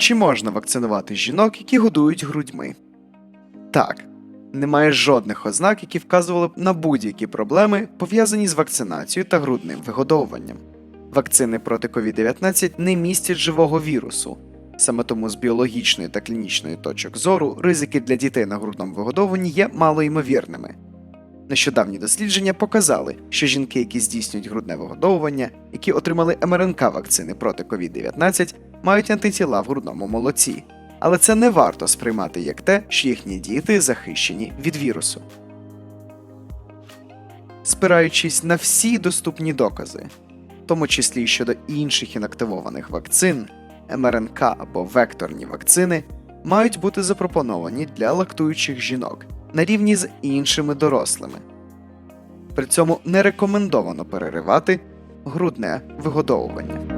Чи можна вакцинувати жінок, які годують грудьми? Так. Немає жодних ознак, які вказували б на будь-які проблеми, пов'язані з вакцинацією та грудним вигодовуванням. Вакцини проти COVID-19 не містять живого вірусу. Саме тому з біологічної та клінічної точок зору ризики для дітей на грудному вигодовуванні є малоймовірними. Нещодавні дослідження показали, що жінки, які здійснюють грудне вигодовування, які отримали МРНК вакцини проти COVID-19, мають антитіла в грудному молоці. Але це не варто сприймати як те, що їхні діти захищені від вірусу. Спираючись на всі доступні докази, в тому числі щодо інших інактивованих вакцин, МРНК або векторні вакцини мають бути запропоновані для лактуючих жінок на рівні з іншими дорослими. При цьому не рекомендовано переривати грудне вигодовування.